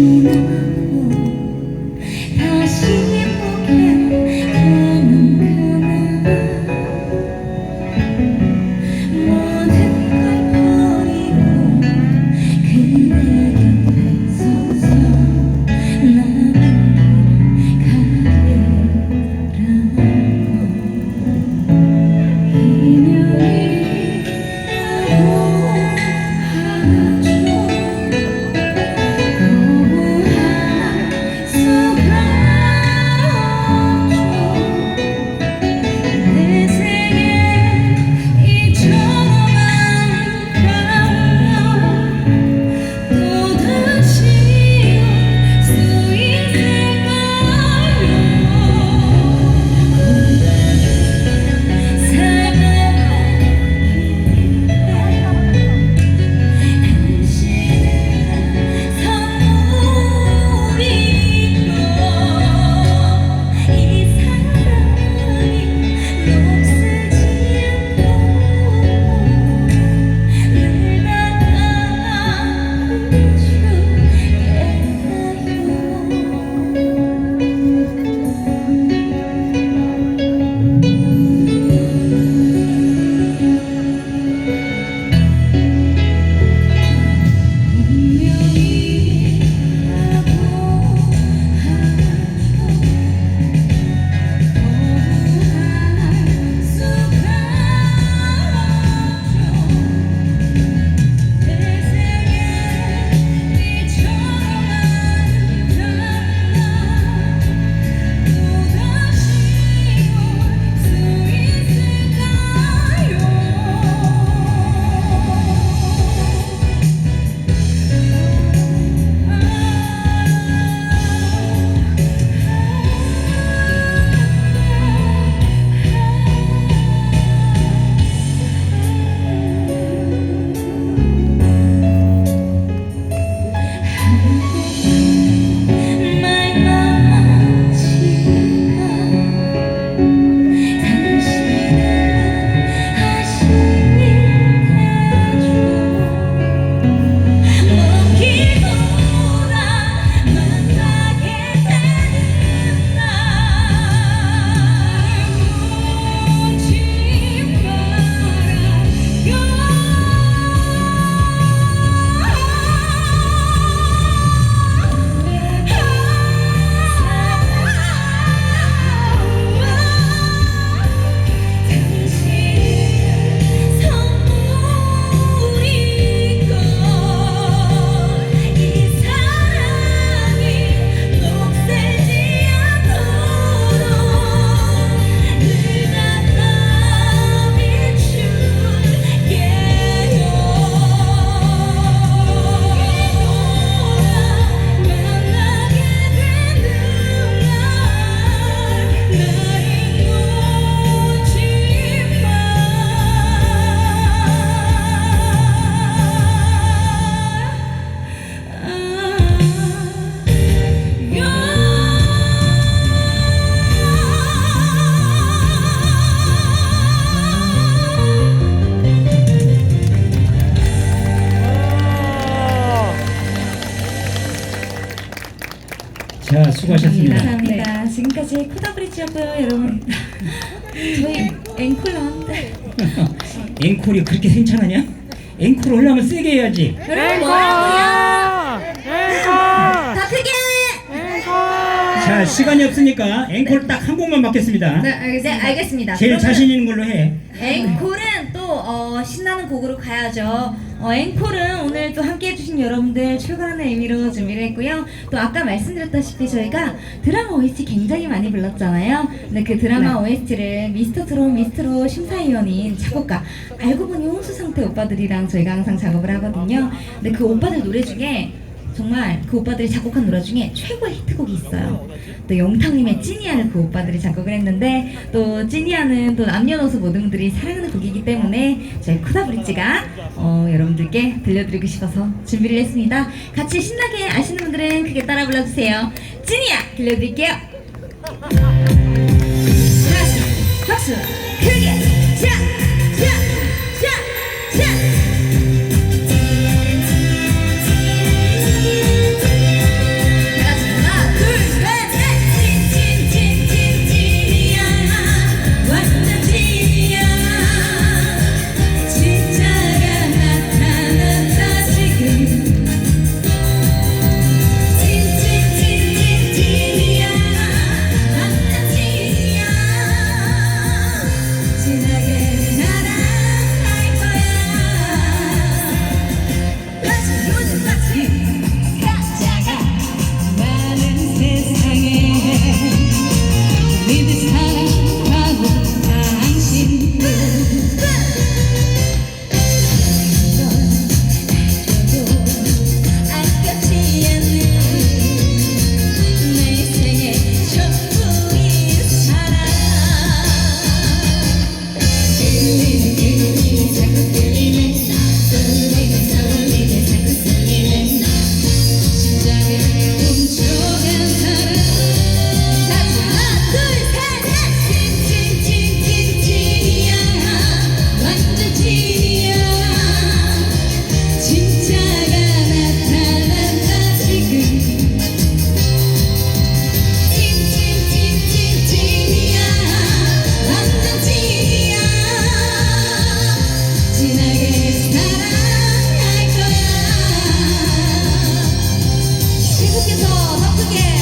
You. 자, 수고하셨습니다. 감사합니다. 지금까지 코다브리지였고요, 여러분. 저희 앵콜 나왔는데 앵콜이 그렇게 생찬하냐? 앵콜 하려면 세게 해야지. 여러분 뭐라고요? 더 크게! 자, 시간이 없으니까 앵콜 딱 한 곡만 받겠습니다. 네, 알겠습니다. 네, 알겠습니다. 제일 자신 있는 걸로 해. 앵콜은 또 어, 신나는 곡으로 가야죠. 어, 앵콜은 오늘 또 함께 해주신 여러분들 출근하는 의미로 준비를 했고요. 또 아까 말씀드렸다시피 저희가 드라마 OST 굉장히 많이 불렀잖아요. 근데 그 드라마 OST를 미스터 트롯 미스트로 심사위원인 작곡가 알고 보니 홍수 상태 오빠들이랑 저희가 항상 작업을 하거든요. 근데 그 오빠들 노래 중에 정말 그 오빠들이 작곡한 노래 중에 최고의 히트곡이 있어요. 또 영탁님의 찐이야를 그 오빠들이 작곡을 했는데 또 찐이야는 또 남녀노소 모든 분들이 사랑하는 곡이기 때문에 저희 쿠다브리지가 어, 여러분들께 들려드리고 싶어서 준비를 했습니다. 같이 신나게 아시는 분들은 크게 따라 불러주세요. 찐이야 들려드릴게요. 다시 박수 again.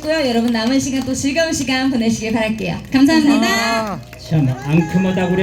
코다브리츠였고요. 여러분 남은 시간 또 즐거운 시간 보내시길 바랄게요. 감사합니다. 참 앙큼하다고 그래.